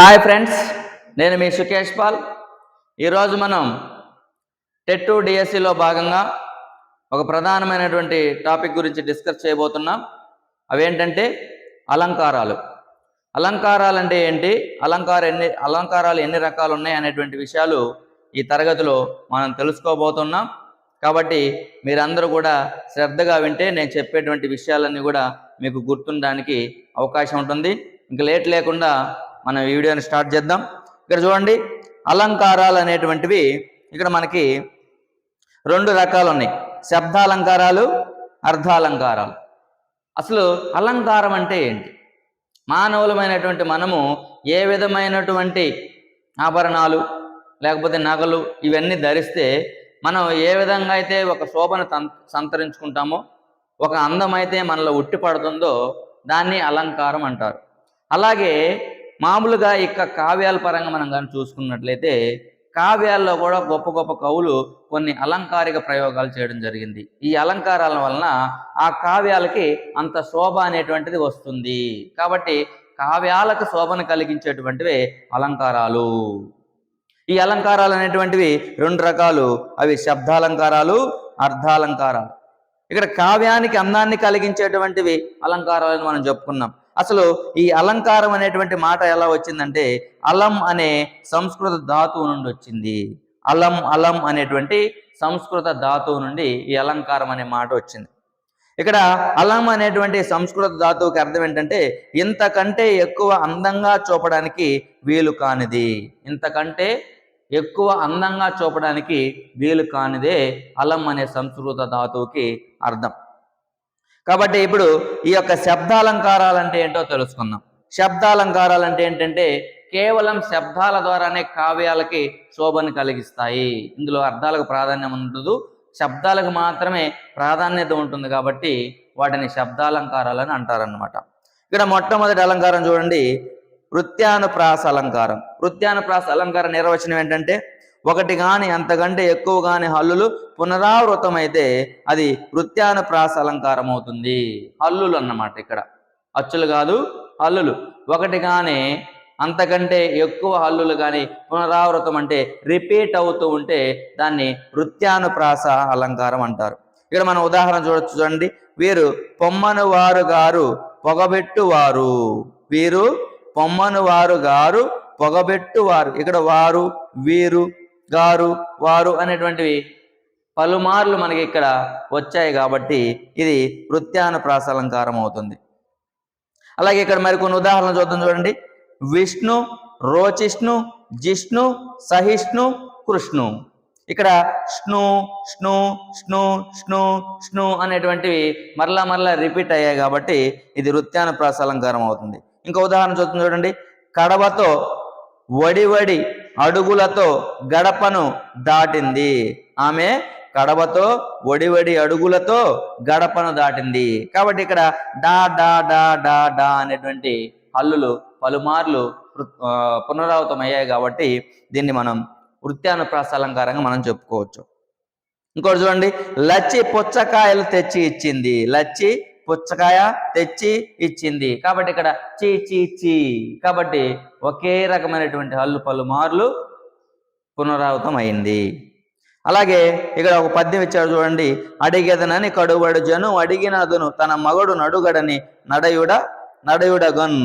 Hi friends నేను మీ Sukesh Paul. ఈరోజు మనం టెట్టు డిఎస్సిలో భాగంగా ఒక ప్రధానమైనటువంటి టాపిక్ గురించి డిస్కస్ చేయబోతున్నాం. అవేంటంటే అలంకారాలు. అలంకారాలు అంటే ఏంటి? అలంకార ఎన్ని అలంకారాలు ఎన్ని రకాలు ఉన్నాయి అనేటువంటి విషయాలు ఈ తరగతిలో మనం తెలుసుకోబోతున్నాం. కాబట్టి మీరందరూ కూడా శ్రద్ధగా వింటే నేను చెప్పేటువంటి విషయాలన్నీ కూడా మీకు గుర్తుండడానికి అవకాశం ఉంటుంది. ఇంకా లేట్ లేకుండా మనం ఈ వీడియోని స్టార్ట్ చేద్దాం. ఇక్కడ చూడండి అలంకారాలు అనేటువంటివి ఇక్కడ మనకి రెండు రకాలు ఉన్నాయి శబ్దాలంకారాలు అర్థాలంకారాలు అసలు అలంకారం అంటే ఏంటి? మానవులమైనటువంటి మనము ఏ విధమైనటువంటి ఆభరణాలు లేకపోతే నగలు ఇవన్నీ ధరిస్తే మనం ఏ విధంగా అయితే ఒక శోభను సంతరించుకుంటామో ఒక అందమైతే మనలో ఉట్టి పడుతుందో దాన్ని అలంకారం అంటారు. అలాగే మామూలుగా ఇక కావ్యాల పరంగా మనం కానీ చూసుకున్నట్లయితే కావ్యాల్లో కూడా గొప్ప గొప్ప కవులు కొన్ని అలంకారిక ప్రయోగాలు చేయడం జరిగింది. ఈ అలంకారాల వలన ఆ కావ్యాలకి అంత శోభ అనేటువంటిది వస్తుంది. కాబట్టి కావ్యాలకు శోభను కలిగించేటువంటివే అలంకారాలు. ఈ అలంకారాలు అనేటువంటివి రెండు రకాలు. అవి శబ్దాలంకారాలు అర్థాలంకారాలు ఇక్కడ కావ్యానికి అందాన్ని కలిగించేటువంటివి అలంకారాలను మనం చెప్పుకున్నాం. అసలు ఈ అలంకారం అనేటువంటి మాట ఎలా వచ్చిందంటే అలం అనే సంస్కృత ధాతువు నుండి వచ్చింది. అలం అలం అనేటువంటి సంస్కృత ధాతువు నుండి ఈ అలంకారం అనే మాట వచ్చింది. ఇక్కడ అలం అనేటువంటి సంస్కృత ధాతువుకి అర్థం ఏంటంటే ఇంతకంటే ఎక్కువ అందంగా చూపడానికి వీలు కానిది. ఇంతకంటే ఎక్కువ అందంగా చూపడానికి వీలు కానిదే అలం అనే సంస్కృత ధాతువుకి అర్థం. కాబట్టి ఇప్పుడు ఈ యొక్క శబ్దాలంకారాలు అంటే ఏంటో తెలుసుకుందాం. శబ్దాలంకారాలు అంటే ఏంటంటే కేవలం శబ్దాల ద్వారానే కావ్యాలకి శోభను కలిగిస్తాయి. ఇందులో అర్థాలకు ప్రాధాన్యం ఉండదు. శబ్దాలకు మాత్రమే ప్రాధాన్యత ఉంటుంది కాబట్టి వాటిని శబ్దాలంకారాలు అని అంటారనమాట ఇక్కడ మొట్టమొదటి అలంకారం చూడండి. వృత్యానుప్రాస అలంకారం. వృత్యానుప్రాస అలంకార నిర్వచనం ఏంటంటే ఒకటి కానీ అంతకంటే ఎక్కువ కానీ హల్లులు పునరావృతమైతే అది వృత్యానుప్రాస అలంకారం అవుతుంది హల్లులు అన్నమాట ఇక్కడ. అచ్చులు కాదు హల్లులు. ఒకటి కానీ అంతకంటే ఎక్కువ హల్లులు కానీ పునరావృతం అంటే రిపీట్ అవుతూ ఉంటే దాన్ని వృత్యానుప్రాస అలంకారం అంటారు. ఇక్కడ మనం ఉదాహరణ చూడొచ్చు చూడండి. వీరు పొమ్మను వారు గారు పొగబెట్టు వారు వీరు పొమ్మను వారు గారు పొగబెట్టు వారు ఇక్కడ వారు వీరు గారు వారు అనేటువంటివి పలుమార్లు మనకి ఇక్కడ వచ్చాయి కాబట్టి ఇది వృత్యాన ప్రాసలంకారం అవుతుంది. అలాగే ఇక్కడ మరికొన్ని ఉదాహరణలు చూద్దాం చూడండి. విష్ణు రోచిష్ణు జిష్ణు సహిష్ణు కృష్ణు. ఇక్కడ స్ను స్ను స్ను స్ను స్ను అనేటువంటివి మరలా మరలా రిపీట్ అయ్యాయి కాబట్టి ఇది వృత్యాన ప్రాసలంకారం అవుతుంది. ఇంకో ఉదాహరణ చూద్దాం చూడండి. కడవతో వడి వడి అడుగులతో గడపను దాటింది. ఆమె కడవతో ఒడివడి అడుగులతో గడపను దాటింది. కాబట్టి ఇక్కడ డా డా డా డా డా అనేటువంటి హల్లులు పలుమార్లు పునరావృతం అయ్యాయి కాబట్టి దీన్ని మనం వృత్యానుప్రాస అలంకారంగా మనం చెప్పుకోవచ్చు. ఇంకోటి చూడండి లచ్చి పుచ్చకాయలు తెచ్చి ఇచ్చింది. లచ్చి పుచ్చకాయ తెచ్చి ఇచ్చింది. కాబట్టి ఇక్కడ చీ చీ చీ. కాబట్టి ఒకే రకమైనటువంటి హల్లు పలుమార్లు పునరావృతం అయింది అలాగే ఇక్కడ ఒక పద్యం ఇచ్చాడు చూడండి. అడిగేదనని కడుబడు జను అడిగినదును తన మగడు నడుగడని నడయుడ నడయుడగన్.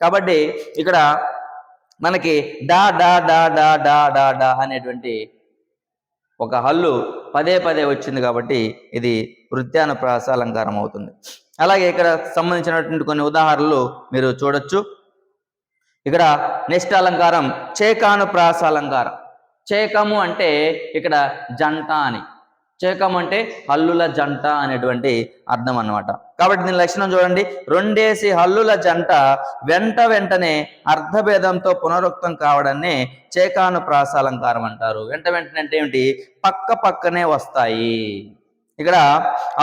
కాబట్టి ఇక్కడ మనకి డా డా డా డా డా డా డా అనేటువంటి ఒక హల్లు పదే పదే వచ్చింది కాబట్టి ఇది వృత్యానుప్రాస అలంకారం అవుతుంది. అలాగే ఇక్కడ సంబంధించినటువంటి కొన్ని ఉదాహరణలు మీరు చూడొచ్చు. ఇక్కడ నెక్స్ట్ అలంకారం చేకానుప్రాస అలంకారం చేకము అంటే ఇక్కడ జంట అని. చేకం అంటే హల్లుల జంట అనేటువంటి అర్థం అన్నమాట. కాబట్టి దీని లక్షణం చూడండి. రెండేసి హల్లుల జంట వెంట వెంటనే అర్థభేదంతో పునరుక్తం కావడాన్ని చేకాను అలంకారం అంటారు. వెంట వెంటనే అంటే ఏమిటి? పక్క పక్కనే వస్తాయి. ఇక్కడ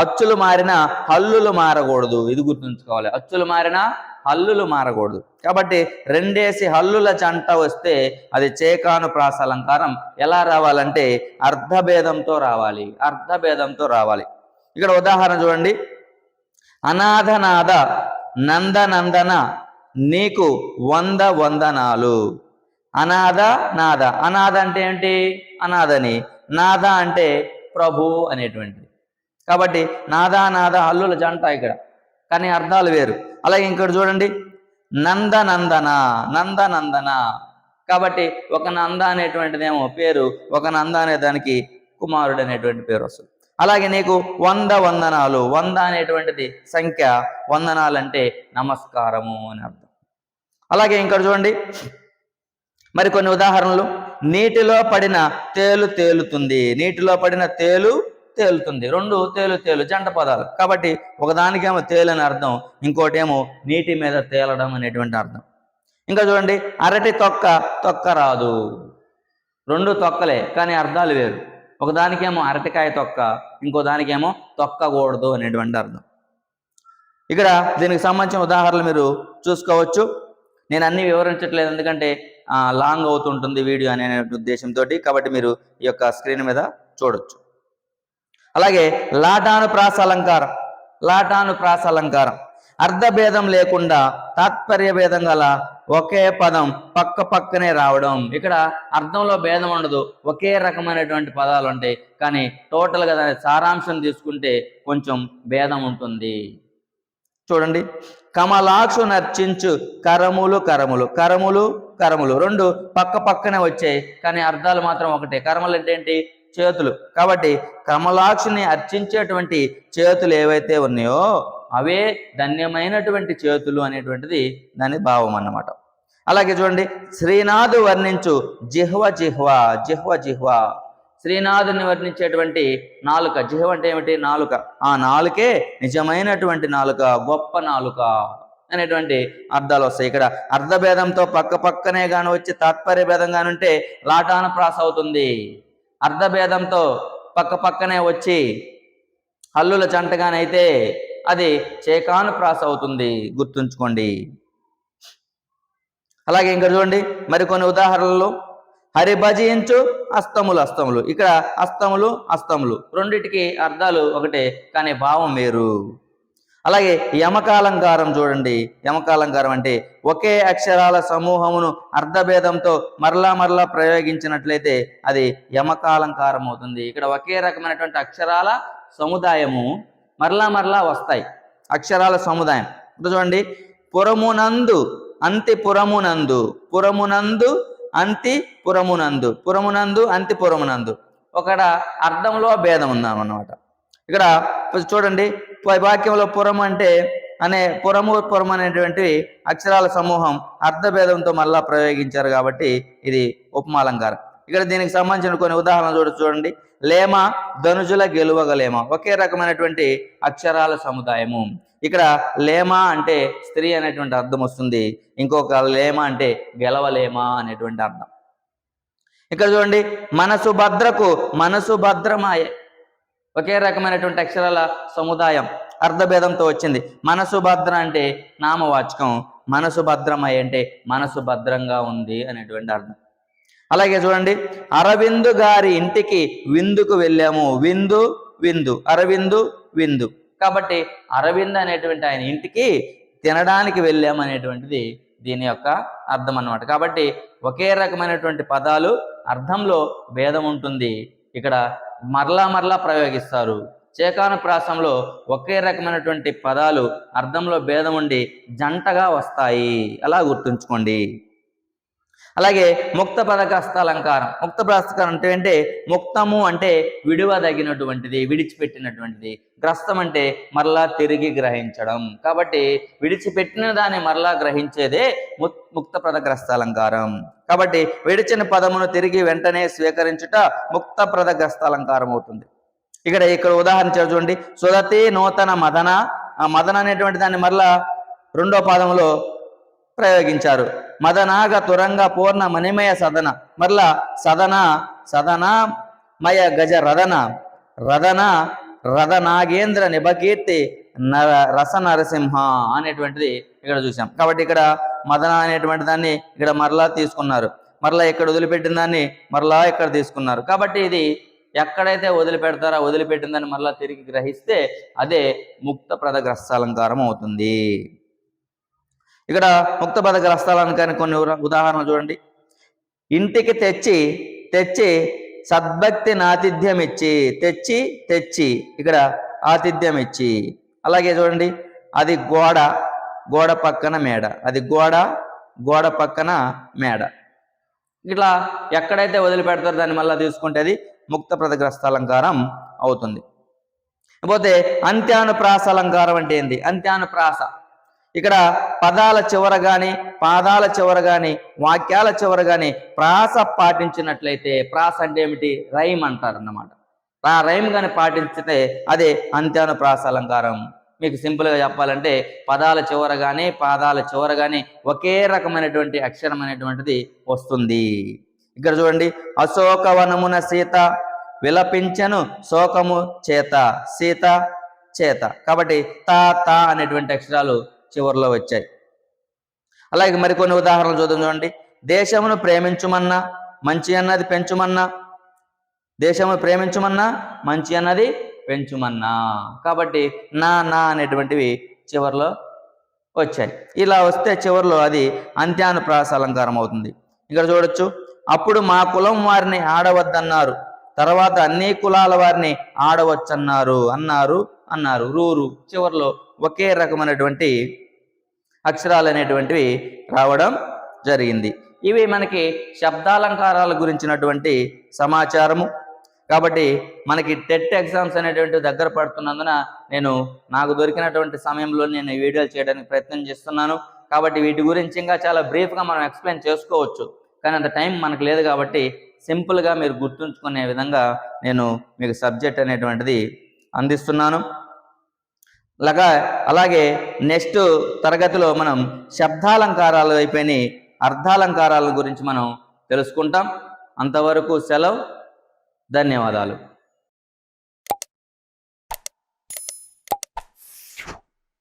అచ్చులు మారిన హల్లులు మారకూడదు. ఇది గుర్తుంచుకోవాలి. అచ్చులు మారిన హల్లులు మారకూడదు. కాబట్టి రెండేసి హల్లుల చంట వస్తే అది చేకాను ప్రాస అలంకారం ఎలా రావాలంటే అర్ధభేదంతో రావాలి. అర్ధభేదంతో రావాలి. ఇక్కడ ఉదాహరణ చూడండి. అనాథనాథ నందనందన నీకు వంద వందనాలు. అనాథ నాద అనాథ అంటే ఏంటి? అనాథని. నాద అంటే ప్రభు అనేటువంటిది. కాబట్టి నాదా నాదా హల్లుల జంట ఇక్కడ. కానీ అర్థాలు వేరు. అలాగే ఇంకోటి చూడండి. నందనందన నందనందన. కాబట్టి ఒక నంద అనేటువంటిదేమో పేరు ఒక నంద అనే దానికి కుమారుడు అనేటువంటి పేరు వస్తుంది. అలాగే నీకు వంద వందనాలు వంద అనేటువంటిది సంఖ్య వందనాలు అంటే నమస్కారము అని అర్థం. అలాగే ఇంకా చూడండి. మరి కొన్ని ఉదాహరణలు. నీటిలో పడిన తేలు తేలుతుంది. నీటిలో పడిన తేలు తేలుతుంది. రెండు తేలు తేలు జంట పదాలు. కాబట్టి ఒకదానికేమో తేలు అని అర్థం ఇంకోటేమో నీటి మీద తేలడం అనేటువంటి అర్థం. ఇంకా చూడండి అరటి తొక్క తొక్క రాదు. రెండు తొక్కలే కానీ అర్థాలు వేరు. ఒకదానికేమో అరటికాయ తొక్క ఇంకో దానికేమో తొక్కకూడదు అనేటువంటి అర్థం. ఇక్కడ దీనికి సంబంధించిన ఉదాహరణలు మీరు చూసుకోవచ్చు. నేను అన్ని వివరించట్లేదు ఎందుకంటే లాంగ్ అవుతుంటుంది వీడియో అనే ఉద్దేశంతో కాబట్టి మీరు ఈ యొక్క స్క్రీన్ మీద చూడొచ్చు. అలాగే లాటాను ప్రాస అలంకారం లాటాను ప్రాస అలంకారం. అర్ధభేదం లేకుండా తాత్పర్య భేదం గల ఒకే పదం పక్క పక్కనే రావడం. ఇక్కడ అర్థంలో భేదం ఉండదు. ఒకే రకమైనటువంటి పదాలు ఉంటాయి. కానీ టోటల్గా దాని సారాంశం తీసుకుంటే కొంచెం భేదం ఉంటుంది. చూడండి. కమలాక్షు నర్చించు కరములు కరములు కరములు కరములు. రెండు పక్క పక్కనే వచ్చాయి. కానీ అర్థాలు మాత్రం ఒకటే. కరములు అంటే ఏంటి? చేతులు. కాబట్టి కమలాక్షుని అర్చించేటువంటి చేతులు ఏవైతే ఉన్నాయో అవే ధన్యమైనటువంటి చేతులు అనేటువంటిది దాని భావం అన్నమాట. అలాగే చూడండి శ్రీనాథు వర్ణించు జిహ్వ జిహ్వ జిహ్వ జిహ్వ. శ్రీనాథుని వర్ణించేటువంటి నాలుక జిహ్వ అంటే ఏమిటి? నాలుక. ఆ నాలుకే నిజమైనటువంటి నాలుక గొప్ప నాలుక అనేటువంటి అర్థాలు వస్తాయి. ఇక్కడ అర్ధభేదంతో పక్క పక్కనే గాను వచ్చి తాత్పర్య భేదం ఉంటే లాటాన ప్రాస అవుతుంది అర్ధభేదంతో పక్క పక్కనే వచ్చి హల్లుల జంటగానైతే అది చేకాను ప్రాస అవుతుంది. గుర్తుంచుకోండి. అలాగే ఇంకా చూడండి. మరికొన్ని ఉదాహరణలు. హరిభజించు అస్తములు అస్తములు. ఇక్కడ అస్తములు అస్తములు రెండిటికి అర్థాలు ఒకటే కానీ భావం వేరు. అలాగే యమకాలంకారం చూడండి. యమకాలంకారం అంటే ఒకే అక్షరాల సమూహమును అర్ధభేదంతో మరలా మరలా ప్రయోగించినట్లయితే అది యమకాలంకారం అవుతుంది. ఇక్కడ ఒకే రకమైనటువంటి అక్షరాల సముదాయము మరలా మరలా వస్తాయి. అక్షరాల సముదాయం. ఇప్పుడు చూడండి. పురమునందు అంతి పురమునందు పురమునందు అంతి పురమునందు పురమునందు అంతి పురమునందు. ఒకడ అర్థంలో భేదం ఉందన్నమాట. ఇక్కడ చూడండి. వాక్యంలో పురం అంటే అనే పురము పురం అనేటువంటి అక్షరాల సమూహం అర్థభేదంతో మళ్ళా ప్రయోగించారు కాబట్టి ఇది ఉపమాలంకారం ఇక్కడ దీనికి సంబంధించిన కొన్ని ఉదాహరణలు చూడ చూడండి. లేమ ధనుజుల గెలువగలేమ ఒకే రకమైనటువంటి అక్షరాల సముదాయము. ఇక్కడ లేమ అంటే స్త్రీ అనేటువంటి అర్థం వస్తుంది. ఇంకొక లేమ అంటే గెలవలేమ అనేటువంటి అర్థం. ఇక్కడ చూడండి. మనసు భద్రకు మనసు భద్రమాయే ఒకే రకమైనటువంటి అక్షరాల సముదాయం అర్ధభేదంతో వచ్చింది. మనసు భద్ర అంటే నామవాచకం మనసు భద్రమయ్య అంటే మనసు భద్రంగా ఉంది అనేటువంటి అర్థం. అలాగే చూడండి అరవిందు గారి ఇంటికి విందుకు వెళ్ళాము. విందు విందు అరవిందు విందు. కాబట్టి అరవింద్ అనేటువంటి ఆయన ఇంటికి తినడానికి వెళ్ళాము అనేటువంటిది దీని యొక్క అర్థం అన్నమాట. కాబట్టి ఒకే రకమైనటువంటి పదాలు అర్థంలో భేదం ఉంటుంది. ఇక్కడ మరలా మరలా ప్రయోగిస్తారు. చేకాను ప్రాసంలో ఒకే రకమైనటువంటి పదాలు అర్థంలో భేదం ఉండి జంటగా వస్తాయి. అలా గుర్తుంచుకోండి? అలాగే ముక్త పదగ్రస్త అలంకారం ముక్త పదగ్రస్తం అంటే అంటే ముక్తము అంటే విడివదగినటువంటిది విడిచిపెట్టినటువంటిది. గ్రస్తం అంటే మరలా తిరిగి గ్రహించడం. కాబట్టి విడిచిపెట్టిన దాన్ని మరలా గ్రహించేదే ముక్- ముక్త పదగ్రస్త అలంకారం కాబట్టి విడిచిన పదమును తిరిగి వెంటనే స్వీకరించుట ముక్త పదగ్రస్త అలంకారం అవుతుంది. ఇక్కడ ఇక్కడ ఉదాహరణ చూడండి. సుదతి నూతన మదన. ఆ మదన అనేటువంటి దాన్ని మరలా రెండో పాదంలో ప్రయోగించారు. మదనాగ తురంగ పూర్ణ మణిమయ సదన. మరలా సదన సదన మయ గజ రదన. రదన రథనాగేంద్ర నిభకీర్తి నర రస నరసింహ అనేటువంటిది ఇక్కడ చూసాం కాబట్టి ఇక్కడ మదన అనేటువంటి దాన్ని ఇక్కడ మరలా తీసుకున్నారు. మరలా ఇక్కడ వదిలిపెట్టిన దాన్ని మరలా ఇక్కడ తీసుకున్నారు. కాబట్టి ఇది ఎక్కడైతే వదిలిపెడతారో వదిలిపెట్టిందని మరలా తిరిగి గ్రహిస్తే అదే ముక్త ప్రదగ్రస్త అలంకారం అవుతుంది. ఇక్కడ ముక్తపద కానీ కొన్ని ఉదాహరణలు చూడండి. ఇంటికి తెచ్చి తెచ్చి సద్భక్తి ఆతిథ్యం ఇచ్చి తెచ్చి తెచ్చి ఇక్కడ ఆతిథ్యం ఇచ్చి అలాగే చూడండి అది గోడ గోడ పక్కన మేడ అది గోడ గోడ పక్కన మేడ. ఇట్లా ఎక్కడైతే వదిలిపెడతారో దాన్ని మళ్ళీ తీసుకుంటే అది ముక్త ప్రదగ్రస్త అలంకారం అవుతుంది. పోతే అంత్యానుప్రాస అలంకారం అంటే ఏంది? అంత్యానుప్రాస. ఇక్కడ పదాల చివర కానీ పాదాల చివర కానీ వాక్యాల చివర కానీ ప్రాస పాటించినట్లయితే ప్రాస అంటే ఏమిటి? రైమ్ అంటారు అన్నమాట ఆ రైమ్ కానీ పాటించితే అదే అంత్యానుప్రాస అలంకారం. మీకు సింపుల్గా చెప్పాలంటే పదాల చివర కానీ పాదాల చివర కానీ ఒకే రకమైనటువంటి అక్షరం అనేటువంటిది వస్తుంది. ఇక్కడ చూడండి అశోకవనమున సీత విలపించను శోకము చేత సీత చేత. కాబట్టి తా తా అనేటువంటి అక్షరాలు చివరిలో వచ్చాయి. అలాగే మరికొన్ని ఉదాహరణలు చూద్దాం చూడండి. దేశమును ప్రేమించుమన్నా మంచి అన్నది పెంచుమన్నా దేశమును ప్రేమించుమన్నా మంచి అన్నది పెంచుమన్నా. కాబట్టి నా నా అనేటువంటివి చివరిలో వచ్చాయి. ఇలా వస్తే చివరిలో అది అంత్యానుప్రాస అలంకారం అవుతుంది. ఇక్కడ చూడొచ్చు. అప్పుడు మా కులం వారిని ఆడవద్దన్నారు. తర్వాత అన్ని కులాల వారిని ఆడవచ్చన్నారు అన్నారు. అన్నారు. రూరు చివరిలో ఒకే రకమైనటువంటి అక్షరాలు అనేటువంటివి రావడం జరిగింది. ఇవి మనకి శబ్దాలంకారాల గురించినటువంటి సమాచారము. కాబట్టి మనకి టెట్ ఎగ్జామ్స్ అనేటువంటి దగ్గర పడుతున్నందున నేను నాకు దొరికినటువంటి సమయంలో నేను ఈ వీడియోలు చేయడానికి ప్రయత్నం చేస్తున్నాను. కాబట్టి వీటి గురించి ఇంకా చాలా బ్రీఫ్గా మనం ఎక్స్ప్లెయిన్ చేసుకోవచ్చు. కానీ అంత టైం మనకు లేదు కాబట్టి సింపుల్గా మీరు గుర్తుంచుకునే విధంగా నేను మీకు సబ్జెక్ట్ అనేటువంటిది అందిస్తున్నాను. లాగా అలాగే నెక్స్ట్ తరగతిలో మనం శబ్దాలంకారాలు అయిపోయినాయి. అర్థాలంకారాల గురించి మనం తెలుసుకుంటాం. అంతవరకు సెలవు. ధన్యవాదాలు.